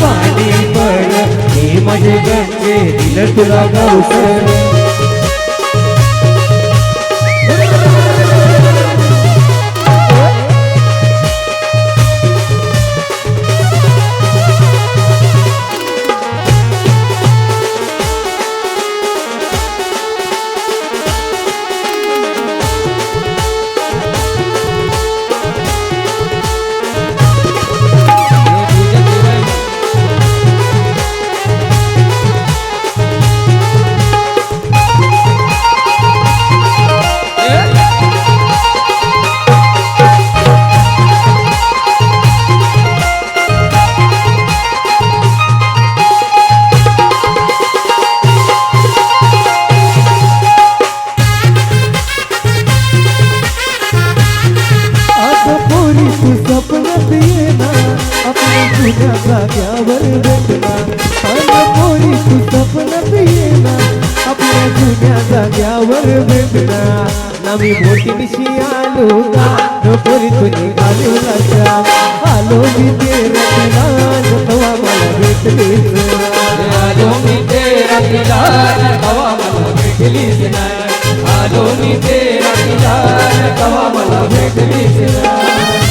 पाणी पड हे माझे गंगे दिलं तुला गवसर. जाग्यावर भेटना ना मोठी दिशी आलो का? तुझी आलो लक्षा आलो मी ते रचना तवा मला भेटलीच आलो मी ते दिलार कवा मला भेटलीच नाही. आलो मी ते दिलार कवा मला भेटलीच नाही.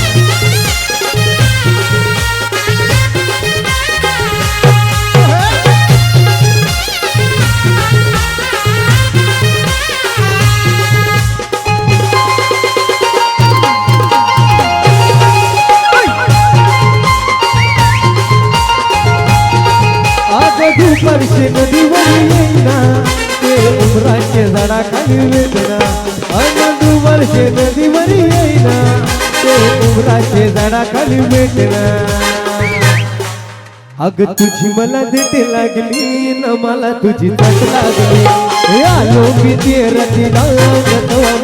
उमराचे वेदना अन दुपारचे नदीवर येईना ते उमराचे झाडाखाली वेदना अग तुझी मला देते लागली न मला तुझी तट लागली. हे आलो मी ते रतीला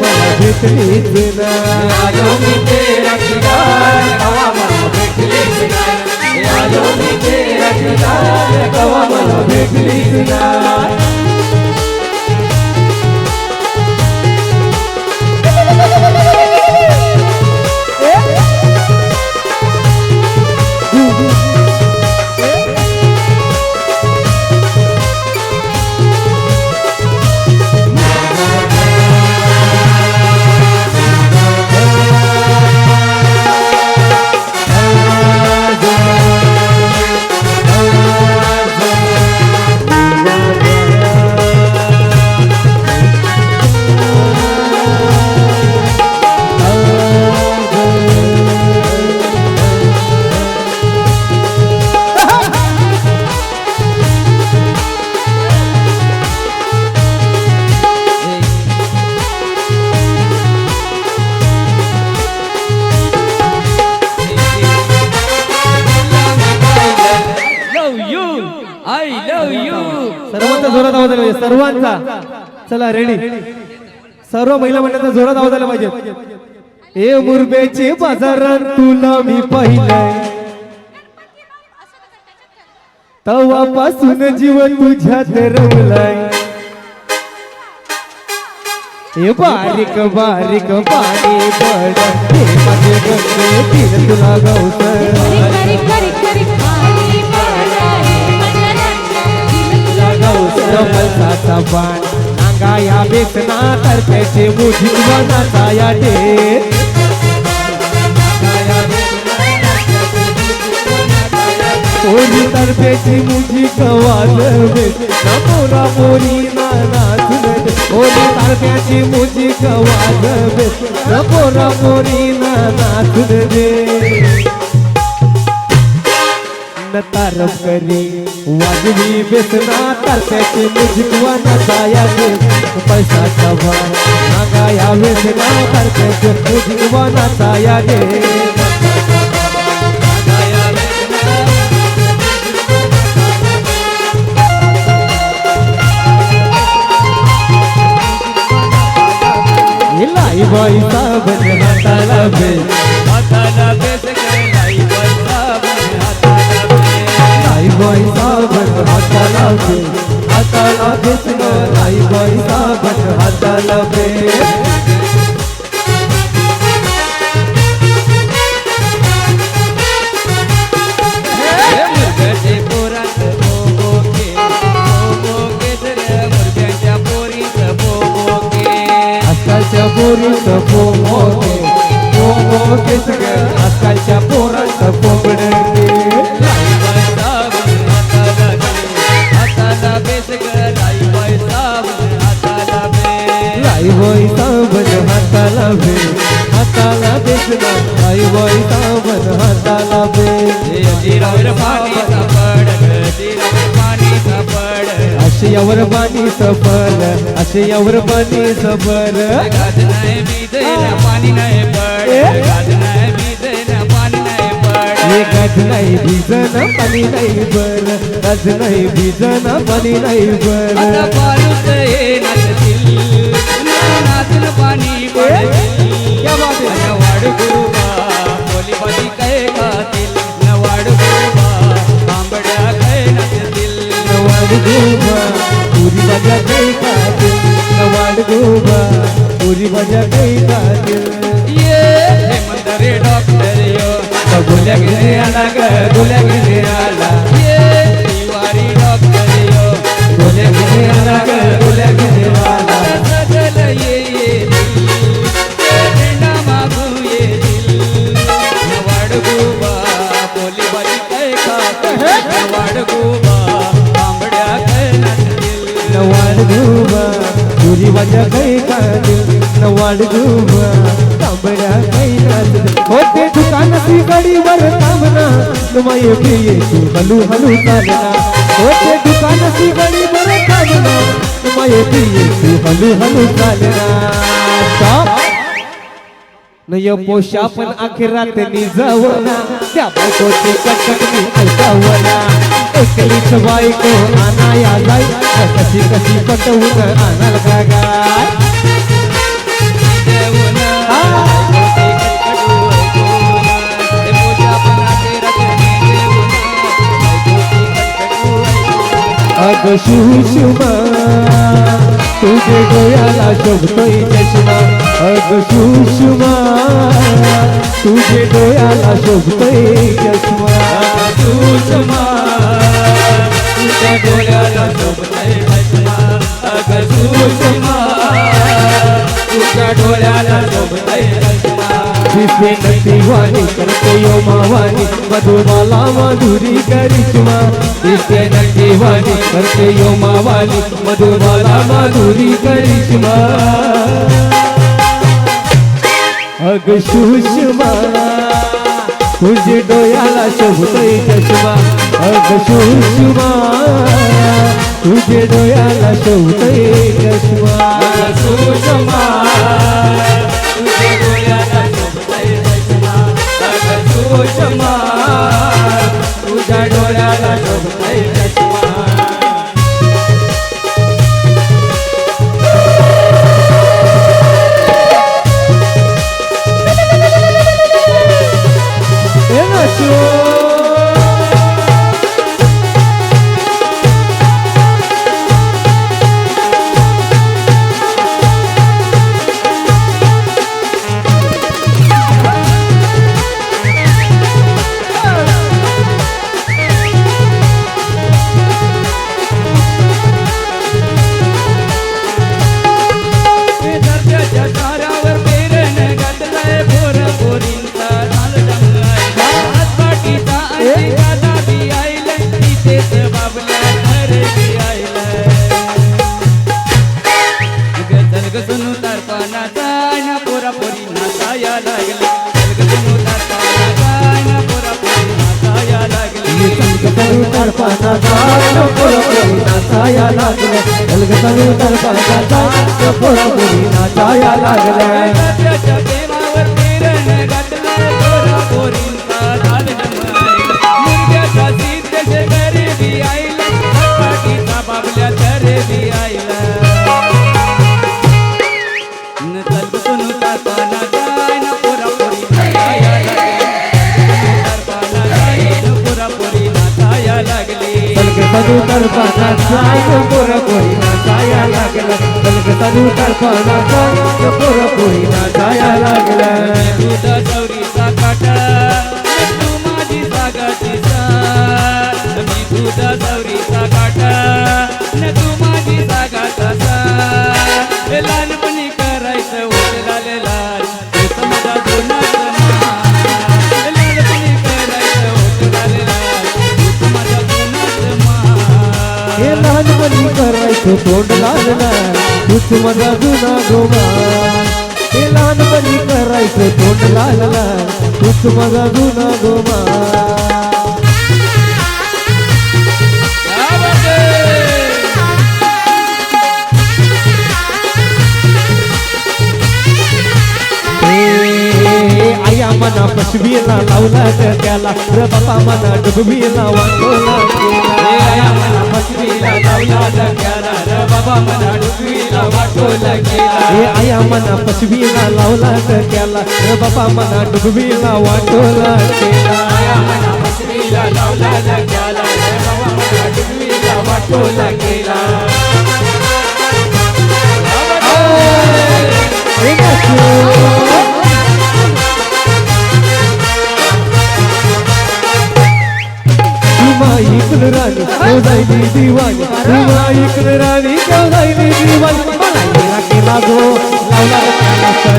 मला भेटली ना आलो मी मला भेटली आलो मी मला भेटली चला रेडी सर्व महिला मंडळाचा जोरात आवाज आला पाहिजे ए मुरबेचे बाजारात तुला मी पाहिलंय तवापासून जीव तुझ्यात रमलाय हे बारीक बारीक पाणी पड हे माझे गंगे तीर तुला गवसर करिक पाणी गवसर मलसाचा पान नांगा बेसना तर त्याचे मोठी वनाचा या डेत पोरी तर्फेची मुझी कवाल नमोरा मोरी नाना तुझे पोरी तर्फेची मुझी कवाल नमोरा मोरी नाना तुझे न तारफ करी वाजवी बेसना तर्फेची मुझी वनाचा या डेत पैसा भर नांगा या बेसना तर्फेची मुझी वनाचा या डेत लाई बाई साबन हाताला बे हाताला हाताला भेटलं लाई बाई साबन बाई साबण हाताला बेल हाताला बेसना लाई बाई साबण हाताला बेल जिरावर पाणी सापड जिरावर पाणी सापड. आशयावर पाणी सफर आशयावर पाणी सफर गाज नाही बीजेन पाणी नाही पड. गाज नाही पाणी नाही पड. हे गाठ नाही भिजन पाणी नाही बर गाठ नाही भिजन पाणी नाही आता बर नाचतील. नाचन पाणी पडतील क्या बात है? न वाढ गुरुबा बोलीबाजी काय खातील न वाढ गुरुबा आंबड्या काय नाचतील नवाड गोबा पुरी भाज्या काही खातील नवाड गोबा पुरी भाज्या काही खातील ये हे मंदरे डॉक्टर यो गुल्या घेणे आला ग गुल्या घेणे आला। ये तिवारी डॉक्टर यो गुल्या घेणे आला ग गुल्या घेणे आला। काही तांबड्या काही होते दुकान ती थांबना नमाय प्रिये तू हलू हलू चालना होते दुकान ती थांबना नमाय प्रिये तू हलू हलू चालना नय पोशा पण अखेरात निजवना त्या बायकोची कटकट मी ऐकावना एकलीच बायको आणाया जाई कशी कशी पटवून आणाल का गाय अग शिव शिव तुझे डोळ्याला शोभतोय चष्मा. अग सुषमा तुझे डोळ्याला शोभतोय चष्मा. सुषमा तुझ्या डोळ्याला शोभतय चष्मा. अग सुषमा तुझ्या डोळ्याला शोभतय चष्मा. दिसे नटीवाणी करते यो मावानी मधुमाला मधुरी करिश्मा. दिसे नटीवाणी करते यो मावानी मधुमाला मधुरी करिश्मा. अग सुषमा तुझे डोळ्याला शोभतोय चष्मा. अग सुषमा तुझे डोळ्याला शोभतोय चष्मा. सुषमा तुझ्या डोळ्याला शोभतय દર્પણ દાન પૂરપૂરી નાતાયા લાગલી જગતનું દર્પણ દાન પૂરપૂરી નાતાયા લાગલી જગતનું દર્પણ દાન પૂરપૂરી નાતાયા લાગલે જગતનું દર્પણ દાન પૂરપૂરી નાતાયા લાગલે तळपाना काय पोर पोरीना जाया लागला पलक चालू तळपाना काय पोर पोरीना जाया लागला तुझा चौरीचा काटा तू माझी लहान तू तोंड लादला तूच माझा जुना गोबा हे लहानपणी करायचं तोंड लागला कुछ मदद ना गोबा मना पशवीला लावला तर त्याला रे बापा मना डुबवी ना वाटो ना आया डुबवीला वाटोला पशवीला लावला तर त्याला बाबा मला डुबवीला वाटोला गेला. हे आया मना पशवीला लावला ग त्याला. बाबा मना डुबवीला वाटोला केला आया मला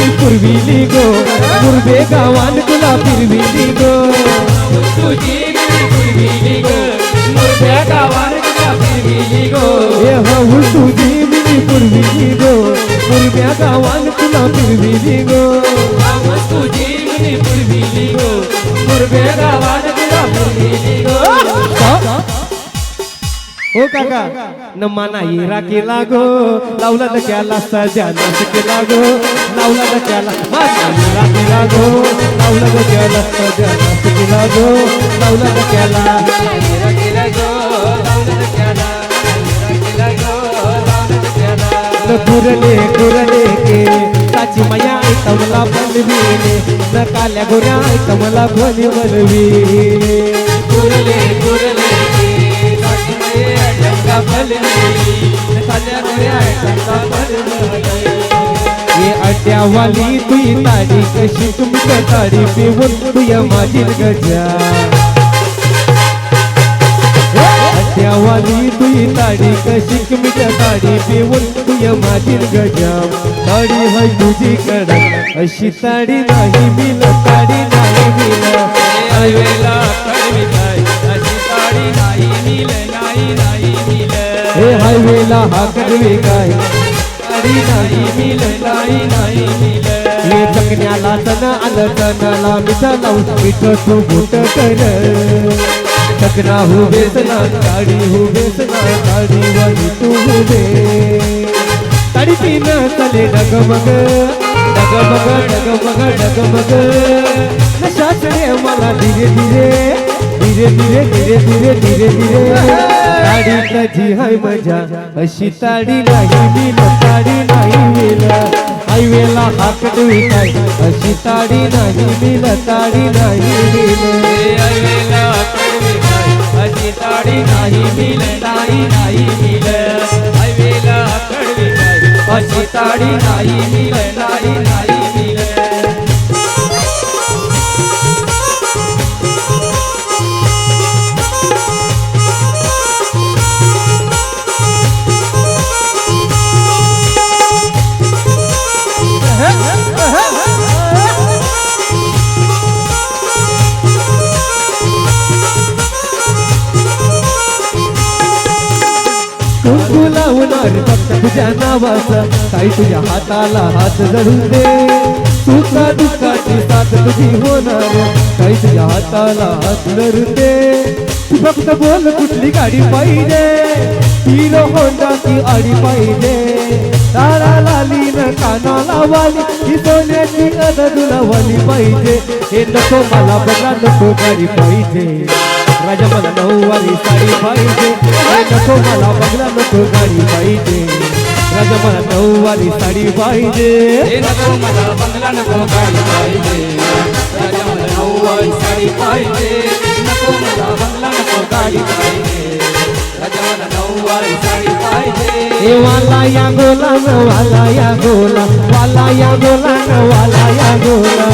पुरविली गो. मुरबे गावान तुला फिरविली गो. तुझी मी फिरविली ग. तुला फिरविली गो. हे हौस तुझी मिली पुरविली गो. मुरब्या गावान तुला फिरविली गो. तुझी मी फिरविली गो. मुरब्या गावात तुला फिरविली गो. ओ काका न माना हिरा केला गो लावला तर त्याला सजा नाच केला गो लावला तर त्याला माना हिरा केला गो लावला तर त्याला सजा नाच केला गो लावला तर त्याला हिरा केला गो लावलं डोक्याला. हिरा केला गो लावलं डोक्याला. के ताची माया तमला बनविले न काल्या गोऱ्या तमला कोणी बनविले कुरले कुरले आठवला अड्यावाली तुई ताडी कशी तुमच्या ताडी पिऊन तुया माझी गजा अड्यावाली तुई ताडी कशी तुमच्या ताडी पिऊन तुया माझी गजा ताडी हाय तुझी कडक अशी ताडी नाही मिल ताडी नाही मिल अशी ताडी नाही मिल नाही नाही अरे हायवेला हाक दिवे काय? अरे नाही मिलताई तू घुट कर. सकना हो बेसना काळी हो बेसना काळी वाणी तू हो बे तडपीन चले मला धीरे धीरे. धीरे धीरे धीरे धीरे धीरे धीरे. ताडी कधी हाय मजा अशी ताडी नाही मिल ताडी नाही मिल. हायवेला हाकट विकाय अशी ताडी नाही मिल ताडी नाही मिल. हायवेला कडवी काय अशी ताडी नाही मिल नाही नाही मिल. हायवेला कडवी काय अशी ताडी नाही मिल नाही तुझ्या तुझ्या हाताला हात धरून दे. सुखा दुःखाची साथ तुझी होणार? काही तुझ्या हाताला हात धरून दे. फक्त बोल कुठली गाडी पाहिजे. हिरो होंडा की आडी पाहिजे. तारा लाली न कानाला वाली ही सोन्याची अद तुला वाली पाहिजे. हे नको मला बघा नको गाडी पाहिजे. राजा मला नऊवारी साडी पाहिजे. हे नको मला बघला नको मला बंगला नको गाडी पाहिजे. राजा मला नऊवारी साडी पाहिजे नको मला बंगला नको गाडी पाहिजे राजा मला नऊवारी साडी पाहिजे ए वाला या गोला न वाला या गोला वाला या गोला न वाला या गोला वाला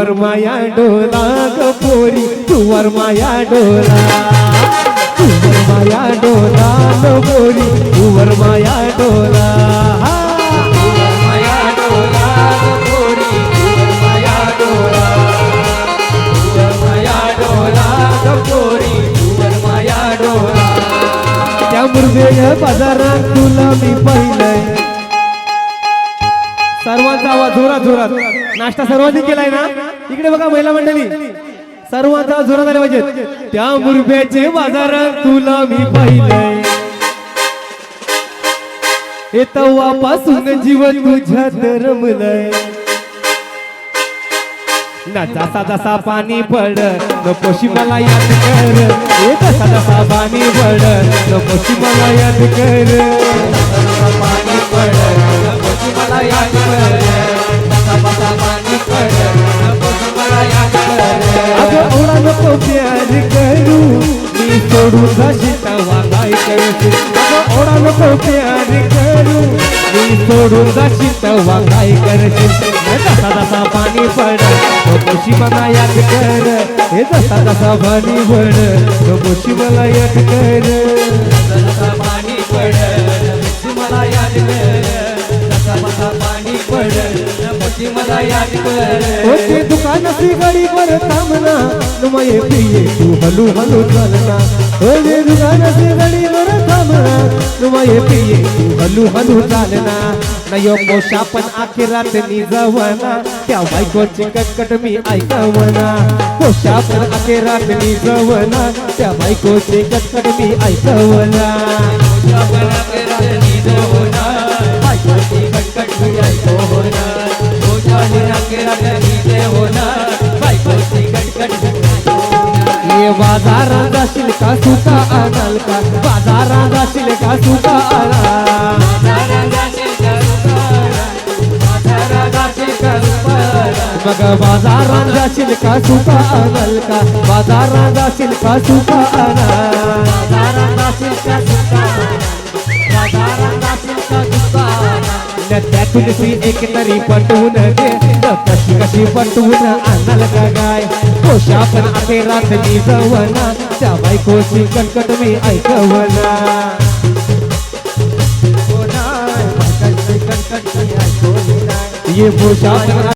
तुवर माया डोला ग पोरी तुवर माया डोला तुवर माया डोला ग पोरी तुवर माया डोला त्या बाजारात तुला मी पाहिलंय. सर्वांचा आवाज जोरात जोरात. नाश्ता सर्वांनी केलाय ना? इकडे बघा महिला मंडळी. सर्वांचा जोरात आले पाहिजेत त्या मुरब्याचे बाजारात तुला मी पाहिले हे तव्हापासून जीव तुझ्यात रमलय. ना जसा जसा पाणी पड नकोशी मला याद कर. हे जसा जसा पाणी पड नकोशी मला याद कर. पाणी पड नकोशी मला याद कर. नको प्यार करू. मी सोडून जाशी तवा काय करते? अगं नको प्यार करू. मी सोडून जाशी तवा काय करशील जसा जसा पाणी पड कशी मला याद कर. हे जसा जसा पाणी पड कशी मला याद कर. जसा पाणी पडलं मला याद कर. जसा बसा पाणी पडलं नकोशी मला याद पडलं होते दुकानाची गाडीवर थांबना नुमाये प्रिये तू हलू हलू चालना होते दुकानाची गाडीवर थांबना नुमाये प्रिये तू हलू हलू चालना। नयो पोशा पण नी निजवना। त्या बायकोची कटकट मी ऐकवना। पोशा पण नी निजवना। त्या बायकोची कटकट मी ऐकवना। ये बाजारात जाशील का सुका आणाल का? बाजारात जाशील का सुका मग बाजारात जाशील का सुका आणाल? का बाजारात जाशील का सुका आणा बाजारात जाशील का त्यातून ती एक तरी पटवून दे. कशी कशी पटवून आणाल का गाय? कोशा पण अखेरात मी जवना त्या बायकोशी कटकट मी ऐकवना. ये पोशा पण